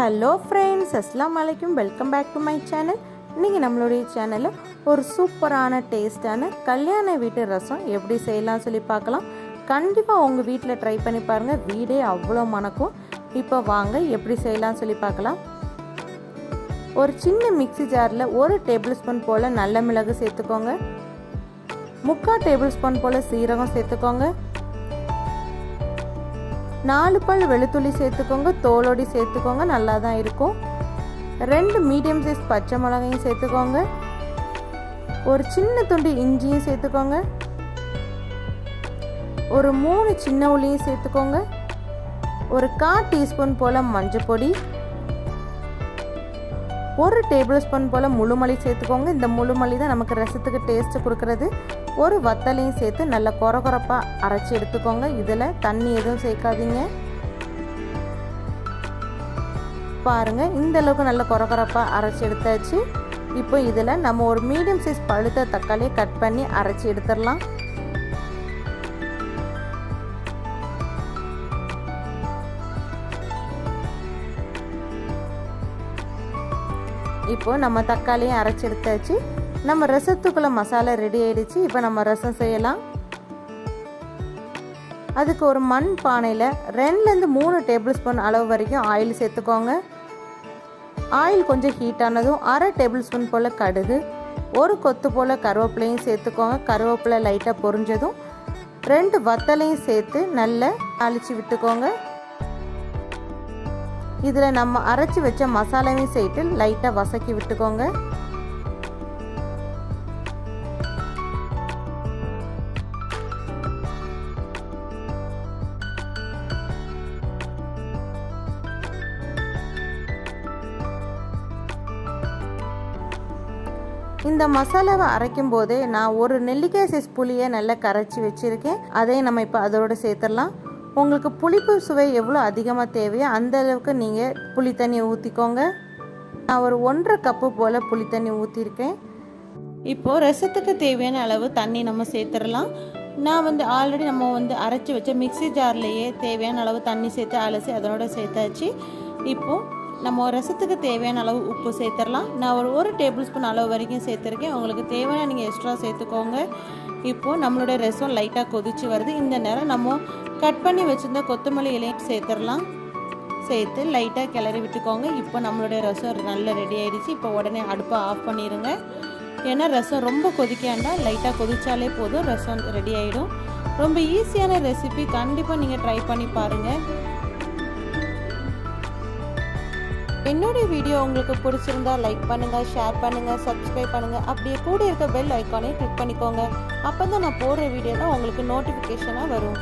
Hello friends அஸ்லாம் வலைக்கும் welcome back to my channel இன்றைக்கி நம்மளுடைய சேனலில் ஒரு சூப்பரான டேஸ்டான கல்யாண வீட்டு ரசம் எப்படி செய்யலாம் சொல்லி பார்க்கலாம். கண்டிப்பாக உங்கள் வீட்டில் ட்ரை பண்ணி பாருங்கள் வீடே அவ்வளோ மணக்கும். இப்போ வாங்க எப்படி செய்யலாம் சொல்லி பார்க்கலாம். ஒரு சின்ன மிக்ஸி ஜாரில் ஒரு டேபிள் ஸ்பூன் போல் நல்ல மிளகு சேர்த்துக்கோங்க. முக்கால் டேபிள் ஸ்பூன் போல் சீரகம் சேர்த்துக்கோங்க. நாலு பல் வெளுத்துள்ளி சேர்த்துக்கோங்க தோலோடி சேர்த்துக்கோங்க நல்லா தான் இருக்கும். ரெண்டு மீடியம் சைஸ் பச்சை மிளகாயும் சேர்த்துக்கோங்க. ஒரு சின்ன துண்டு இஞ்சியும் சேர்த்துக்கோங்க. ஒரு மூணு சின்ன உள்ளியும் சேர்த்துக்கோங்க. ஒரு கால் டீஸ்பூன் போல் மஞ்சள் பொடி. ஒரு டேபிள் ஸ்பூன் போல் முழுமல்லி சேர்த்துக்கோங்க. இந்த முழுமல்லி தான் நமக்கு ரசத்துக்கு டேஸ்ட்டு கொடுக்குறது. ஒரு வத்தலையும் சேர்த்து நல்லா கொரகொரப்பாக அரைச்சி எடுத்துக்கோங்க. இதில் தண்ணி எதுவும் சேர்க்காதீங்க. பாருங்கள் இந்த அளவுக்கு நல்ல கொரகொரப்பாக அரைச்சி எடுத்தாச்சு. இப்போ இதில் நம்ம ஒரு மீடியம் சைஸ் பழுத்த தக்காளியை கட் பண்ணி அரைச்சி எடுத்துடலாம். இப்போது நம்ம தக்காளியும் அரைச்சி எடுத்தாச்சு. நம்ம ரசத்துக்குள்ள மசாலா ரெடி ஆயிடுச்சு. இப்போ நம்ம ரசம் செய்யலாம். அதுக்கு ஒரு மண் பானையில் ரெண்டுலேருந்து மூணு டேபிள் ஸ்பூன் அளவு வரைக்கும் ஆயில் சேர்த்துக்கோங்க. ஆயில் கொஞ்சம் ஹீட் ஆனதும் அரை டேபிள் ஸ்பூன் போல் கடுகு ஒரு கொத்து போல் கருவேப்பிலையும் சேர்த்துக்கோங்க. கருவேப்பிலை லைட்டாக பொரிஞ்சதும் ரெண்டு வத்தலையும் சேர்த்து நல்லா அழிச்சு விட்டுக்கோங்க. இதில் நம்ம அரைச்சி வச்ச மசாலாவையும் சேர்த்து லைட்டாக வசக்கி விட்டுக்கோங்க. இந்த மசாலாவை அரைக்கும் போதே நான் ஒரு நெல்லிக்காய் சைஸ் புளியை நல்லா கரைச்சி வச்சுருக்கேன். அதையும் நம்ம இப்போ அதோடு சேர்த்துடலாம். உங்களுக்கு புளிப்பு சுவை எவ்வளோ அதிகமாக தேவையோ அந்த அளவுக்கு நீங்கள் புளி தண்ணியை ஊற்றிக்கோங்க நான் ஒரு ஒன்றரை கப்பு போல் புளி தண்ணி ஊற்றிருக்கேன் இப்போது ரசத்துக்கு தேவையான அளவு தண்ணி நம்ம சேர்த்துடலாம். நான் வந்து ஆல்ரெடி நம்ம வந்து அரைச்சி வச்ச மிக்சி ஜார்லேயே தேவையான அளவு தண்ணி சேர்த்து அலசி அதனோட சேர்த்தாச்சு. இப்போது நம்ம ரசத்துக்கு தேவையான அளவு உப்பு சேர்த்துடலாம். நான் ஒரு ஒரு டேபிள் ஸ்பூன் அளவு வரைக்கும் சேர்த்துருக்கேன். உங்களுக்கு தேவையான நீங்கள் எக்ஸ்ட்ரா சேர்த்துக்கோங்க. இப்போது நம்மளுடைய ரசம் லைட்டாக கொதிச்சு வருது. இந்த நேரம் நம்ம கட் பண்ணி வச்சுருந்த கொத்தமல்லி இலையும் சேர்த்துடலாம். சேர்த்து லைட்டாக கிளறி விட்டுக்கோங்க. இப்போ நம்மளுடைய ரசம் நல்லா ரெடி ஆகிடுச்சு இப்போ உடனே அடுப்பை ஆஃப் பண்ணிடுங்க ஏன்னா ரசம் ரொம்ப கொதிக்காண்டா லைட்டாக கொதிச்சாலே போதும். ரசம் ரெடி ஆகிடும் ரொம்ப ஈஸியான ரெசிபி கண்டிப்பாக நீங்கள் ட்ரை பண்ணி பாருங்கள் என்னுடைய வீடியோ உங்களுக்கு பிடிச்சிருந்தா லைக் பண்ணுங்கள் ஷேர் பண்ணுங்கள் சப்ஸ்கிரைப் பண்ணுங்கள் அப்படியே கூட இருக்க பெல் ஐக்கானையும் கிளிக் பண்ணிக்கோங்க. அப்போ தான் நான் போடுற வீடியோலாம் உங்களுக்கு நோட்டிஃபிகேஷனாக வரும்.